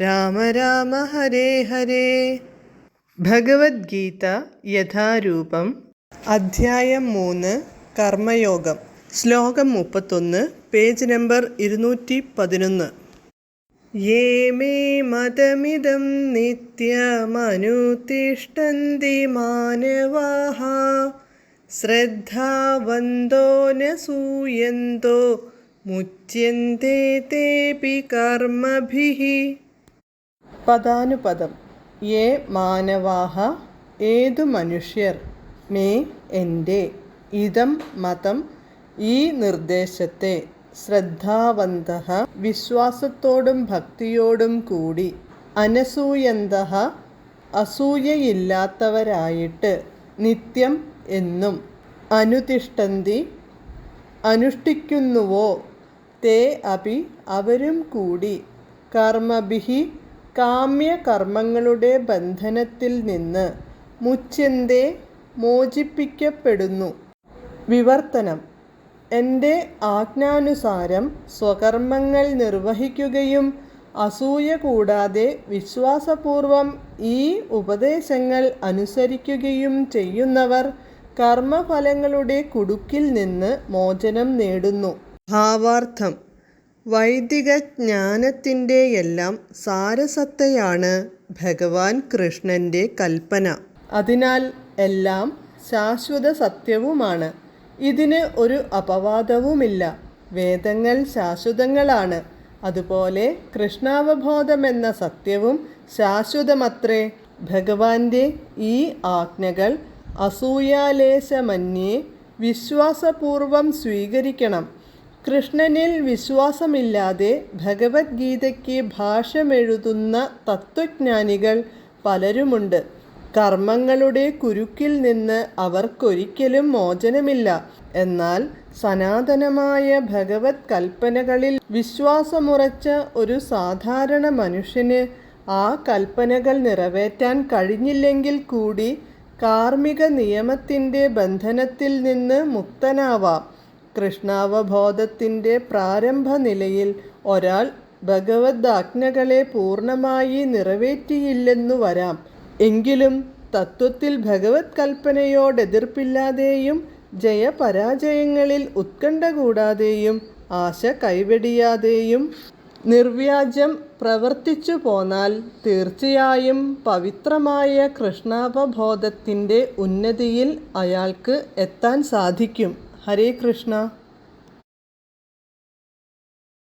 രാമ രാമ ഹരേ ഹരേ. ഭഗവത്ഗീത യഥാരൂപം. അധ്യായം മൂന്ന് കർമ്മയോഗം. ശ്ലോകം മുപ്പത്തൊന്ന് പേജ് നമ്പർ ഇരുന്നൂറ്റി പതിനൊന്ന് യേ മേ മതമിതം നിത്യമനുതിഷ്ഠന്തി മാനവാः ശ്രദ്ധാവന്തോ ന സൂയന്തോ മുച്യന്തെ തേപി കർമ്മഭിः. പദാനുപദം. യേ മാനവാഹ ഏതു മനുഷ്യർ? മേ എന്റെ ഇതം മതം ഈ നിർദ്ദേശത്തെ ശ്രദ്ധാവന്ത വിശ്വാസത്തോടും ഭക്തിയോടും കൂടി അനസൂയന്ത അസൂയയില്ലാത്തവരായിട്ട് നിത്യം എന്നും അനുതിഷ്ഠന്തി അനുഷ്ഠിക്കുന്നുവോ? തേ അപി അവരും കൂടി കർമ്മഭിഹി കാമ്യകർമ്മങ്ങളുടെ ബന്ധനത്തിൽ നിന്ന് മുച്യന്തെ മോചിപ്പിക്കപ്പെടുന്നു. വിവർത്തനം. എന്റെ ആജ്ഞാനുസാരം സ്വകർമ്മങ്ങൾ നിർവഹിക്കുകയും അസൂയ കൂടാതെ വിശ്വാസപൂർവം ഈ ഉപദേശങ്ങൾ അനുസരിക്കുകയും ചെയ്യുന്നവർ കർമ്മഫലങ്ങളുടെ കുടുക്കിൽ നിന്ന് മോചനം നേടുന്നു. ഭാവാർത്ഥം. വൈദിക ജ്ഞാനത്തിന്റെയെല്ലാം സാരസത്തയാണ് ഭഗവാൻ കൃഷ്ണന്റെ കൽപ്പന. അതിനാൽ എല്ലാം ശാശ്വത സത്യവുമാണ്. ഇതിന് ഒരു അപവാദവുമില്ല. വേദങ്ങൾ ശാശ്വതങ്ങളാണ്. അതുപോലെ കൃഷ്ണാവബോധമെന്ന സത്യവും ശാശ്വതമത്രേ. ഭഗവാന്റെ ഈ ആജ്ഞകൾ അസൂയാലേശമന്യേ വിശ്വാസപൂർവം സ്വീകരിക്കണം. കൃഷ്ണനിൽ വിശ്വാസമില്ലാതെ ഭഗവത്ഗീതയ്ക്ക് ഭാഷ്യമെഴുതുന്ന തത്വജ്ഞാനികൾ പലരുമുണ്ട്. കർമ്മങ്ങളുടെ കുരുക്കിൽ നിന്ന് അവർക്കൊരിക്കലും മോചനമില്ല. എന്നാൽ സനാതനമായ ഭഗവത് കൽപ്പനകളിൽ വിശ്വാസമുറച്ച ഒരു സാധാരണ മനുഷ്യന് ആ കൽപ്പനകൾ നിറവേറ്റാൻ കഴിഞ്ഞില്ലെങ്കിൽ കൂടി കാർമ്മിക നിയമത്തിന്റെ ബന്ധനത്തിൽ നിന്ന് മുക്തനാവാം. കൃഷ്ണാവബോധത്തിന്റെ പ്രാരംഭ നിലയിൽ ഒരാൾ ഭഗവദ്ആജ്ഞകളെ പൂർണമായി നിറവേറ്റിയില്ലെന്നു വരാം. എങ്കിലും തത്വത്തിൽ ഭഗവത് കൽപ്പനയോടെതിർപ്പില്ലാതെയും ജയപരാജയങ്ങളിൽ ഉത്കണ്ഠ കൂടാതെയും ആശ കൈവെടിയാതെയും നിർവ്യാജം പ്രവർത്തിച്ചു പോന്നാൽ തീർച്ചയായും പവിത്രമായ കൃഷ്ണാവബോധത്തിന്റെ ഉന്നതിയിൽ അയാൾക്ക് എത്താൻ സാധിക്കും. ഹരേ കൃഷ്ണ